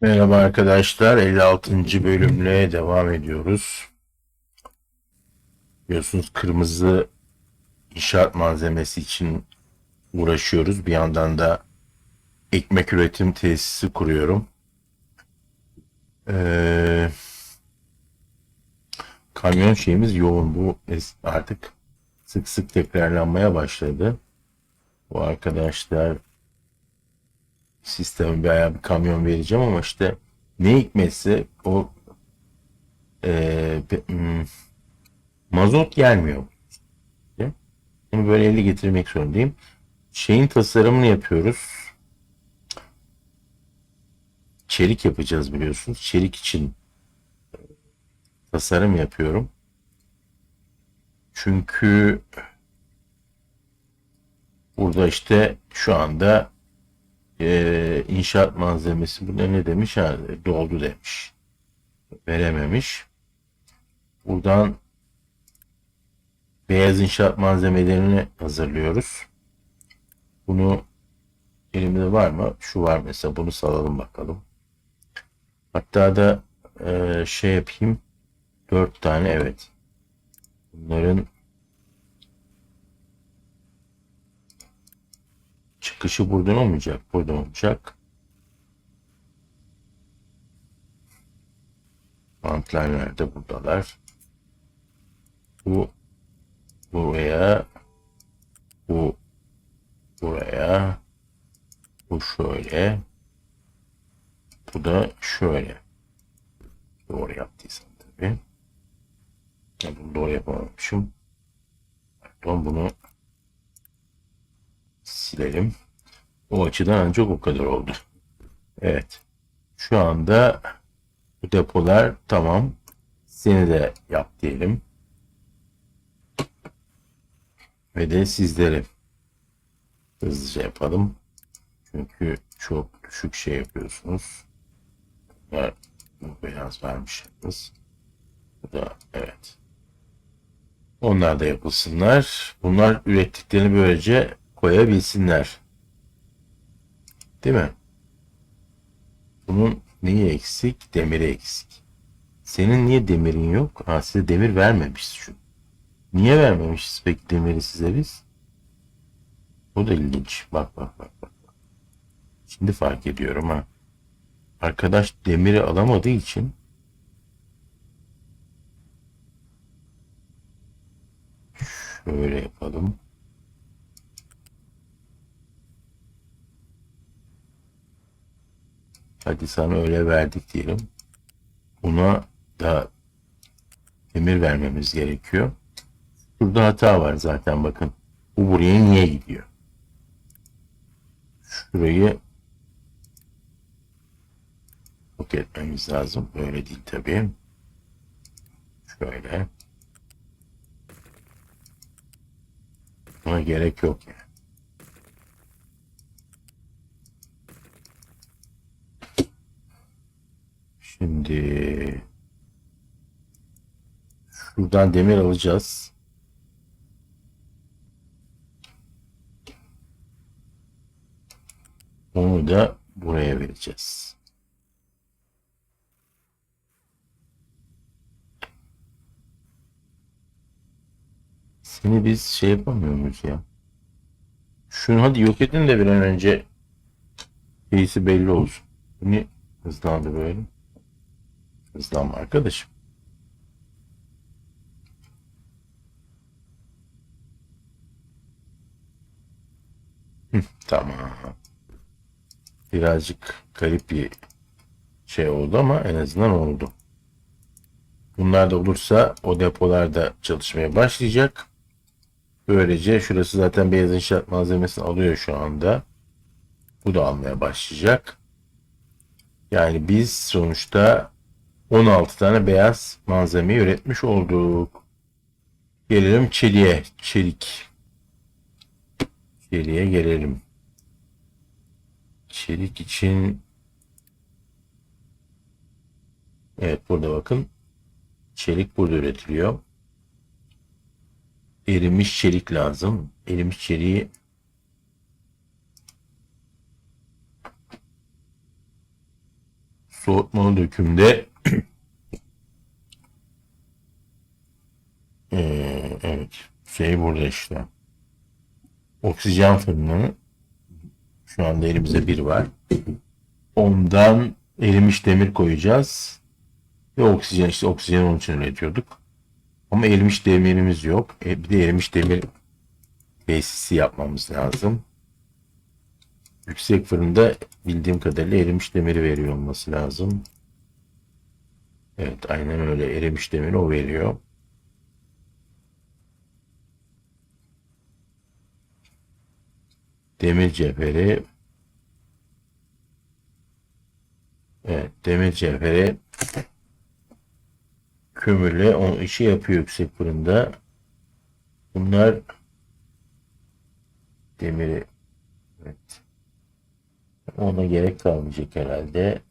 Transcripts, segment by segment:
Merhaba arkadaşlar, 56. bölümle devam ediyoruz. Biliyorsunuz kırmızı inşaat malzemesi için uğraşıyoruz. Bir yandan da ekmek üretim tesisi kuruyorum. Ee, kamyon şeyimiz yoğun. Bu artık sık sık tekrarlanmaya başladı. Bu arkadaşlar sisteme bayağı bir kamyon vereceğim ama işte ne hikmetse o pe- hmm, mazot gelmiyor. Bunu böyle elde getirmek zorundayım. Şeyin tasarımını yapıyoruz. Çelik yapacağız biliyorsunuz. Çelik için tasarım yapıyorum. Çünkü burada işte şu anda e, inşaat malzemesi bu ne demiş? Ha, doldu demiş. Verememiş. Buradan beyaz inşaat malzemelerini hazırlıyoruz. Bunu elimde var mı? Şu var mesela bunu salalım bakalım. Hatta da e, şey yapayım. Dört tane evet. Bunların çıkışı buradan olmayacak buradan olacak Bantlar nerede? Buradalar. Bu buraya bu buraya bu şöyle bu da şöyle doğru yaptıysam tabii Ya bunu doğru yapamamışım pardon bunu silelim o açıdan ancak o kadar oldu evet şu anda bu depolar tamam. Seni de yap diyelim. Ve de sizleri hızlıca yapalım. Çünkü çok düşük şey yapıyorsunuz. Bunlar bu beyaz vermişsiniz. Bu da evet. Onlar da yapılsınlar. Bunlar ürettiklerini böylece koyabilsinler. Değil mi? Bunun neyi eksik? Demiri eksik. Senin niye demirin yok? Ha size demir vermemişiz şu. Niye vermemişiz peki demiri size biz? Bu da ilginç. Bak bak bak bak. Şimdi fark ediyorum ha. Arkadaş demiri alamadığı için şöyle yapalım. Hadi sana öyle verdik diyelim. Buna da emir vermemiz gerekiyor. Şurada hata var zaten bakın. Bu buraya niye gidiyor? Şurayı yok etmemiz lazım. Böyle değil tabii. Şöyle. Buna gerek yok yani. Şimdi şuradan demir alacağız. Onu da buraya vereceğiz. Seni biz şey yapamıyor muyuz ya? Şunu hadi yok edin de bir an önce iyisi belli olsun. Bu ne hızlandı böyle? Hızlanma arkadaşım. Tamam. Birazcık garip bir şey oldu ama en azından oldu. Bunlar da olursa o depolar da çalışmaya başlayacak. Böylece şurası zaten beyaz inşaat malzemesini alıyor şu anda. Bu da almaya başlayacak. Yani biz sonuçta 16 tane beyaz malzemeyi üretmiş olduk. Gelelim çeliğe. Çelik. Çeliğe gelelim. Çelik için Evet burada bakın. Çelik burada üretiliyor. Erimiş çelik lazım. Erimiş çeliği soğutmalı dökümde Ee, evet şey burada işte oksijen fırını şu anda elimizde bir var. Ondan erimiş demir koyacağız. Ve oksijen işte oksijen onun için üretiyorduk. Ama erimiş demirimiz yok. E, bir de erimiş demir tesisi yapmamız lazım. Yüksek fırında bildiğim kadarıyla erimiş demiri veriyor olması lazım. Evet aynen öyle erimiş demiri o veriyor. Demir cevheri Evet demir cevheri kömürle o işi yapıyor yüksek fırında. Bunlar demiri evet. Ona gerek kalmayacak herhalde.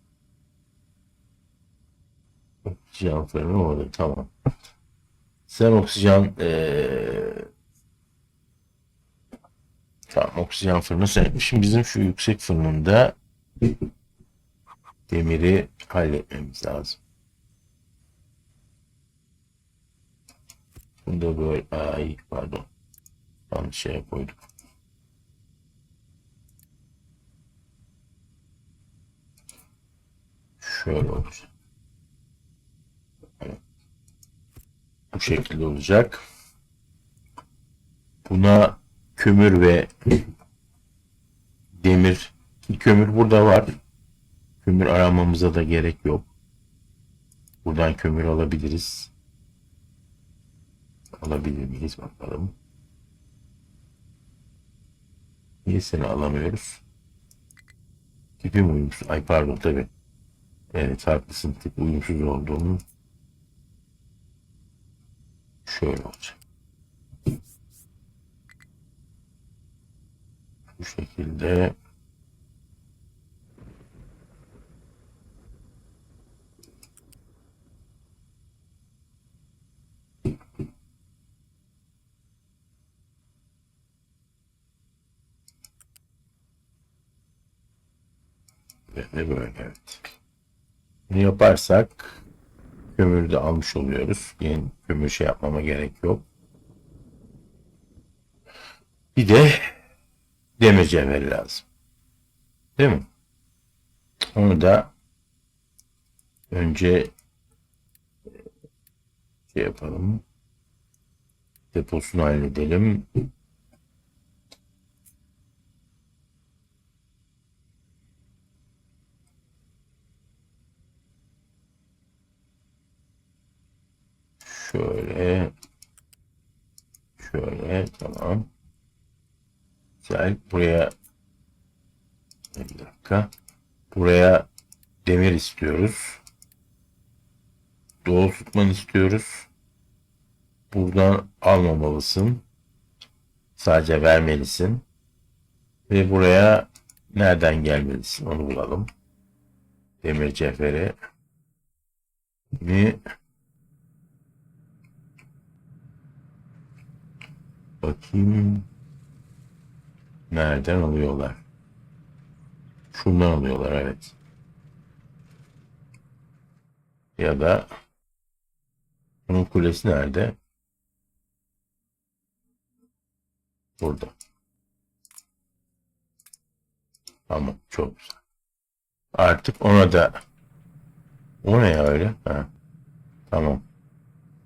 Oksijen fırını orada tamam. Sen oksijen eee tamam oksijen fırını. Şimdi bizim şu yüksek fırınında demiri halletmemiz lazım. Bunda böyle ay pardon. Yanlış şeye koyduk. Şöyle olacak. Bu şekilde olacak. Buna kömür ve demir kömür burada var. Kömür aramamıza da gerek yok. Buradan kömür alabiliriz. Alabilir miyiz bakalım. Niye seni alamıyoruz? Tipim uyumsuz. Ay pardon tabi. Evet haklısın. Tip uyumsuz olduğunu. Şöyle olacak. Bu şekilde ve böyle evet. Bunu yaparsak kömürü de almış oluyoruz. Yeni kömür şey yapmama gerek yok. Bir de cevheri lazım. Değil mi? Onu da önce şey yapalım. Deposunu halledelim. Şöyle. Şöyle. Tamam. Güzel. Buraya bir dakika. Buraya demir istiyoruz. Doğal tutman istiyoruz. Buradan almamalısın. Sadece vermelisin. Ve buraya nereden gelmelisin onu bulalım. Demir cevheri. Mi Bakayım. Nereden alıyorlar? Şundan alıyorlar evet. Ya da bunun kulesi nerede? Burada. Tamam çok güzel. Artık ona da o ne ya öyle? Ha. Tamam.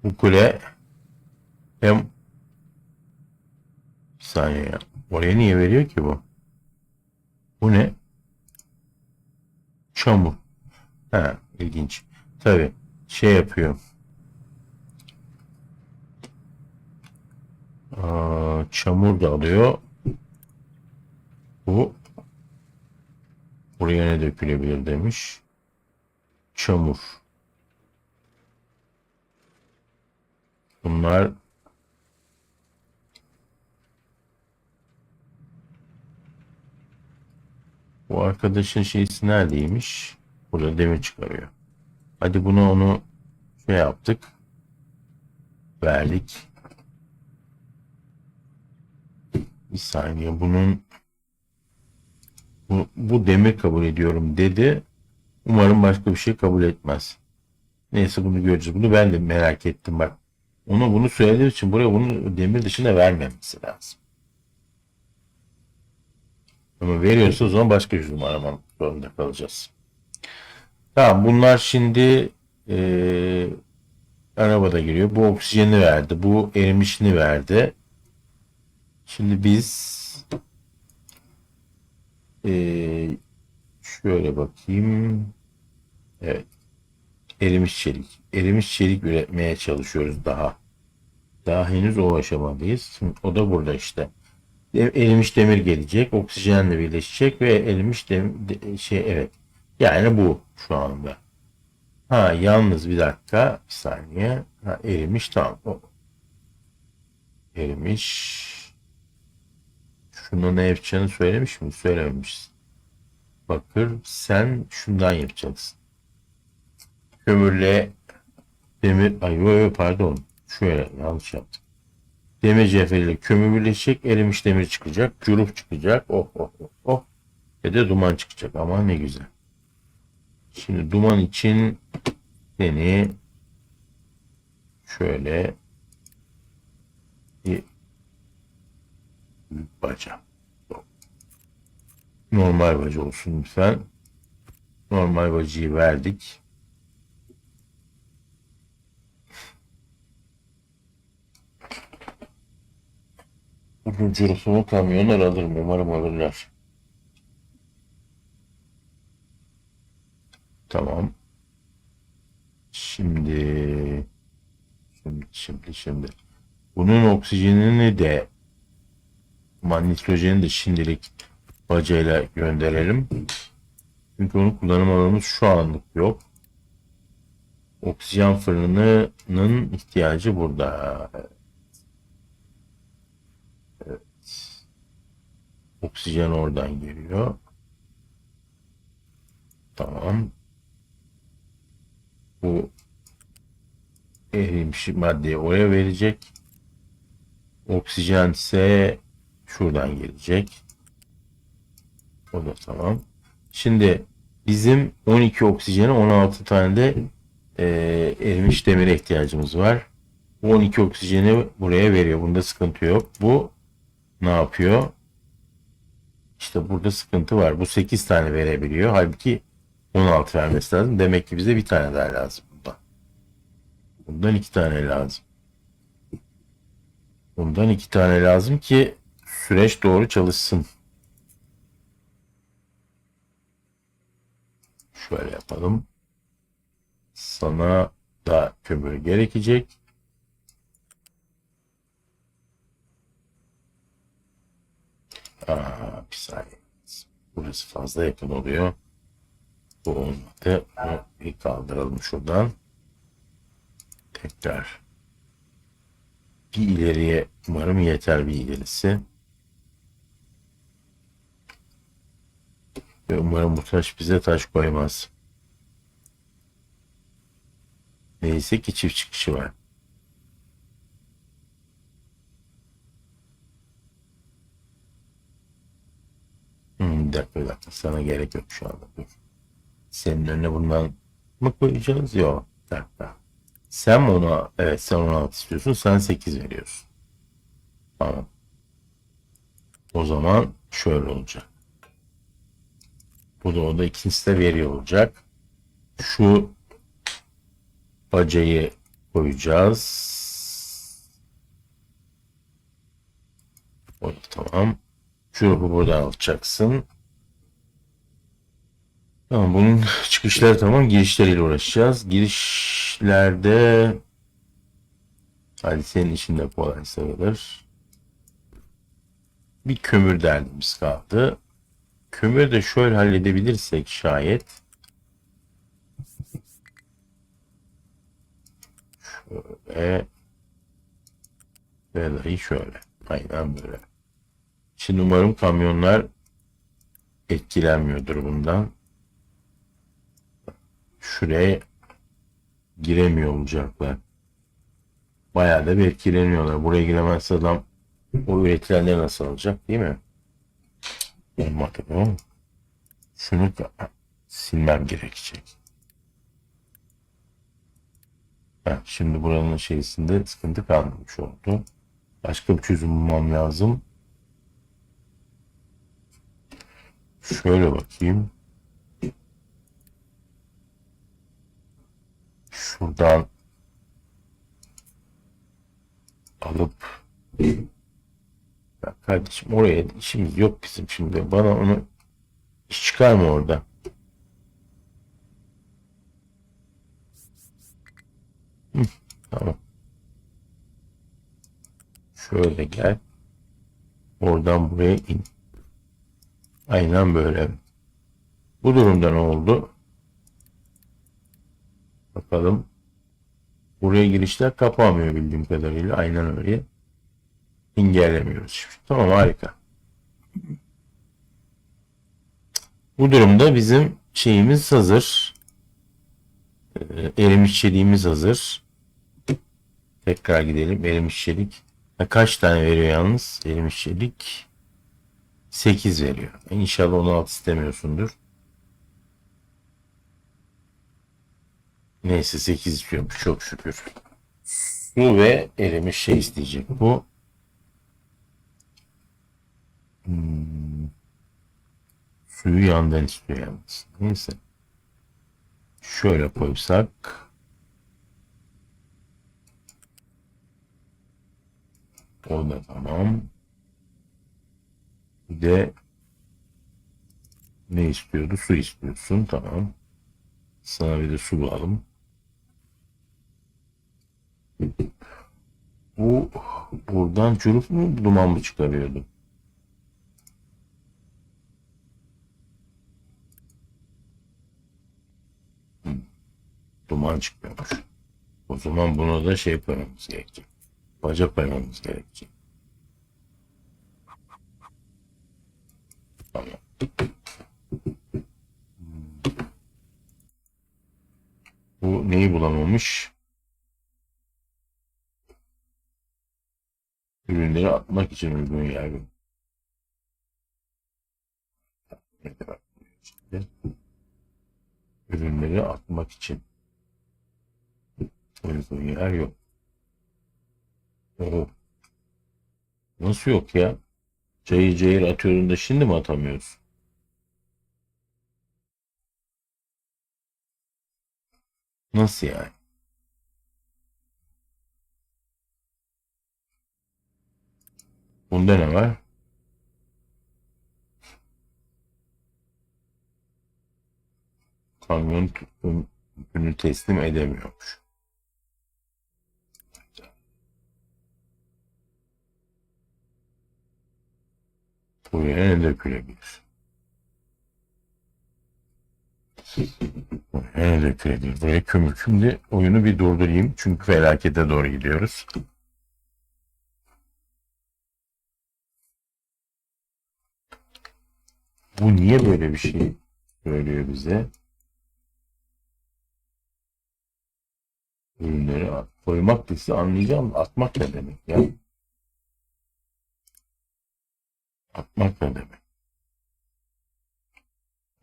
Bu kule hem bir saniye ya. Oraya niye veriyor ki bu? Bu ne? Çamur. Ha, ilginç. Tabi şey yapıyor. Aa, çamur da alıyor. Bu buraya ne dökülebilir demiş. Çamur. Bunlar Bu arkadaşın şeysi neredeymiş? Burada demir çıkarıyor. Hadi bunu onu şey yaptık. Verdik. Bir saniye bunun bu, bu demir kabul ediyorum dedi. Umarım başka bir şey kabul etmez. Neyse bunu göreceğiz. Bunu ben de merak ettim bak. Ona bunu söylediğim için buraya bunu demir dışında vermemesi lazım. Ama veriyorsa o zaman başka çözüm aramam zorunda kalacağız. Tamam bunlar şimdi eee, arabada giriyor. Bu oksijeni verdi. Bu erimişini verdi. Şimdi biz eee, şöyle bakayım. Evet. Erimiş çelik. Erimiş çelik üretmeye çalışıyoruz daha. Daha henüz o aşamadayız. Şimdi o da burada işte. Erimiş demir gelecek. Oksijenle birleşecek ve erimiş demir şey evet. Yani bu şu anda. Ha yalnız bir dakika bir saniye. Ha, erimiş tamam. O. Erimiş. Şunu ne yapacağını söylemiş mi? Söylememiş. Bakır sen şundan yapacaksın. Kömürle demir ay pardon. Şöyle yanlış yaptım. Demir cevheriyle kömür birleşecek. Erimiş demir çıkacak. Curup çıkacak. Oh oh oh oh. Ve de duman çıkacak. Ama ne güzel. Şimdi duman için seni şöyle bir baca. Normal baca olsun lütfen. Normal bacayı verdik. Cürüsünü kamyonlar alır mı? Umarım alırlar. Tamam. Şimdi şimdi şimdi şimdi bunun oksijenini de nitrojeni de şimdilik bacayla gönderelim. Çünkü onun kullanım alanımız şu anlık yok. Oksijen fırınının ihtiyacı burada. Oksijen oradan geliyor. Tamam. Bu erimiş maddeyi oraya verecek. Oksijen ise şuradan gelecek. O da tamam. Şimdi bizim 12 oksijene 16 tane de e, erimiş demire ihtiyacımız var. Bu 12 oksijeni buraya veriyor. Bunda sıkıntı yok. Bu ne yapıyor? İşte burada sıkıntı var. Bu 8 tane verebiliyor. Halbuki 16 vermesi lazım. Demek ki bize bir tane daha lazım bundan. Bundan iki tane lazım. Bundan iki tane lazım ki süreç doğru çalışsın. Şöyle yapalım. Sana da kömür gerekecek. Aa, bir saniye. Burası fazla yakın oluyor. Bu olmadı. Bunu bir kaldıralım şuradan. Tekrar bir ileriye umarım yeter bir ilerisi. Ve umarım bu taş bize taş koymaz. Neyse ki çift çıkışı var. Hmm, dakika bir dakika sana gerek yok şu anda. Dur. Senin önüne bundan mı koyacağız? Yok. Bir dakika. Sen ona evet sen 16 istiyorsun. Sen 8 veriyorsun. Tamam. O zaman şöyle olacak. Bu da o da ikincisi de veriyor olacak. Şu bacayı koyacağız. O da tamam. Şu buradan alacaksın. Tamam bunun çıkışları tamam girişleriyle uğraşacağız. Girişlerde hadi senin için de kolay sayılır. Bir kömür derdimiz kaldı. Kömür de şöyle halledebilirsek şayet şöyle ve dahi şöyle. Aynen böyle. Şimdi umarım kamyonlar etkilenmiyordur bundan şuraya giremiyor olacaklar. Bayağı da bir etkileniyorlar. Buraya giremezse adam o üretilenleri nasıl alacak değil mi? Olmadı bu. Şunu silmem gerekecek. Heh, şimdi buranın şeysinde sıkıntı kalmamış oldu. Başka bir çözüm bulmam lazım. Şöyle bakayım. Şuradan alıp ya kardeşim oraya işimiz yok bizim şimdi. Bana onu iş çıkarma orada. Hı, tamam. Şöyle gel. Oradan buraya in. Aynen böyle. Bu durumda ne oldu? Bakalım. Buraya girişler kapanmıyor bildiğim kadarıyla. Aynen öyle. Engellemiyoruz şimdi. Tamam harika. Bu durumda bizim şeyimiz hazır. Ee, erimiş çeliğimiz hazır. Tekrar gidelim. Erimiş çelik. Ha, kaç tane veriyor yalnız? Erimiş çelik. 8 veriyor. İnşallah 16 istemiyorsundur. Neyse 8 istiyormuş çok şükür. Su ve erimiş şey isteyecek bu. Hmm. Suyu yandan istiyor yalnız. Neyse. Şöyle koysak. O da tamam. Bir de ne istiyordu? Su istiyorsun. Tamam. Sana bir de su bulalım. Bu buradan çürük mü duman mı çıkarıyordu? Duman çıkmıyormuş. O zaman buna da şey koymamız gerekecek. Baca koymamız gerekecek. Tamam. Bu neyi bulamamış? Ürünleri atmak için uygun yer. Ürünleri atmak için uygun yer yok. Oo. Nasıl yok ya? Cayır cayır atıyorum da şimdi mi atamıyoruz? Nasıl yani? Bunda ne var? Kamyon tüm yükünü teslim edemiyormuş. Buraya ne dökülebilir? Buraya ne dökülebilir? Buraya kömür. Şimdi oyunu bir durdurayım. Çünkü felakete doğru gidiyoruz. Bu niye böyle bir şey söylüyor bize? Ürünleri at- koymak dese anlayacağım. Atmak ne demek ya? Atmak ne demek?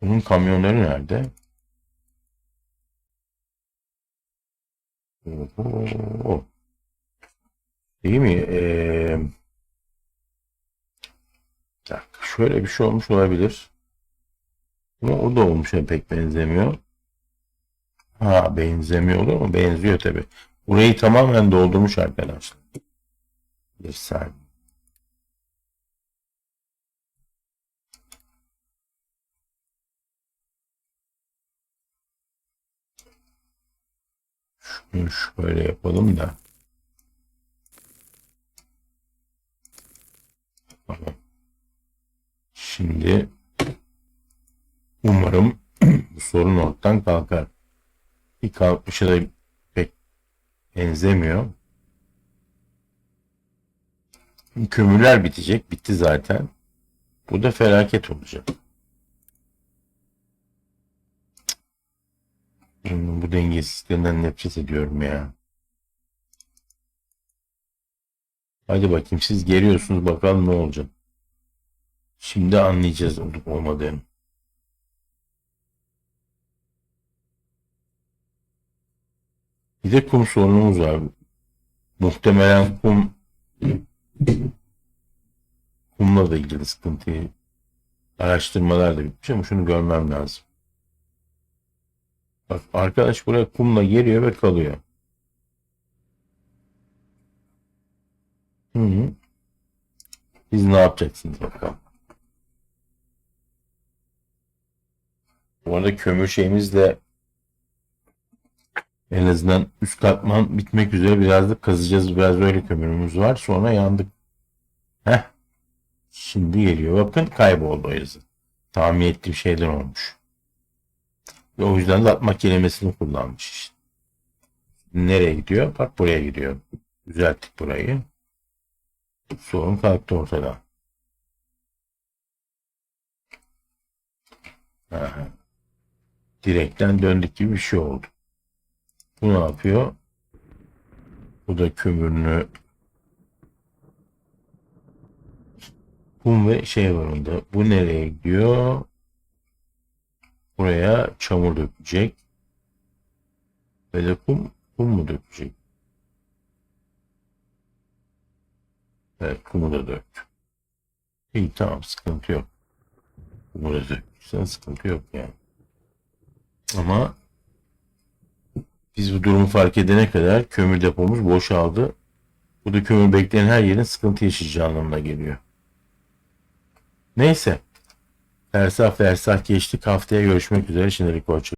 Bunun kamyonları nerede? Oho. Değil mi? Ee, şöyle bir şey olmuş olabilir. Ama o da olmuş ya pek benzemiyor. Ha benzemiyor olur mu? Benziyor tabi. Burayı tamamen doldurmuş arkadaşlar. Bir saniye. Şunu şöyle yapalım da. Tamam. Şimdi umarım bu sorun ortadan kalkar. Bir kalkmışa da pek benzemiyor. Kömürler bitecek. Bitti zaten. Bu da felaket olacak. Hmm, Bu dengesizliklerinden nefret ediyorum ya. Hadi bakayım siz geliyorsunuz bakalım ne olacak. Şimdi anlayacağız olup olmadığını. Bir de kum sorunumuz var. Muhtemelen kum kumla da ilgili sıkıntıyı araştırmalar da bitmiş ama şunu görmem lazım. Bak arkadaş buraya kumla geliyor ve kalıyor. Hı -hı. Siz ne yapacaksınız bakalım. Bu arada kömür şeyimiz de en azından üst katman bitmek üzere biraz da kazacağız. Biraz öyle kömürümüz var. Sonra yandık. Heh. Şimdi geliyor. Bakın kayboldu o yazı. Tahmin ettiğim şeyler olmuş. Ve o yüzden de atmak kelimesini kullanmış işte. Nereye gidiyor? Bak buraya gidiyor. Düzelttik burayı. Sorun kalktı ortadan. Aha. Direkten döndük gibi bir şey oldu. Bu ne yapıyor? Bu da kömürünü kum ve şey var onda. Bu nereye gidiyor? Buraya çamur dökecek. Ve de kum, kum mu dökecek? Evet kumu da döktü. İyi tamam sıkıntı yok. Kumu da döktüysen sıkıntı yok yani. Ama biz bu durumu fark edene kadar kömür depomuz boşaldı. Bu da kömür bekleyen her yerin sıkıntı yaşayacağı anlamına geliyor. Neyse. Fersah fersah geçtik. Haftaya görüşmek üzere. Şimdilik hoşça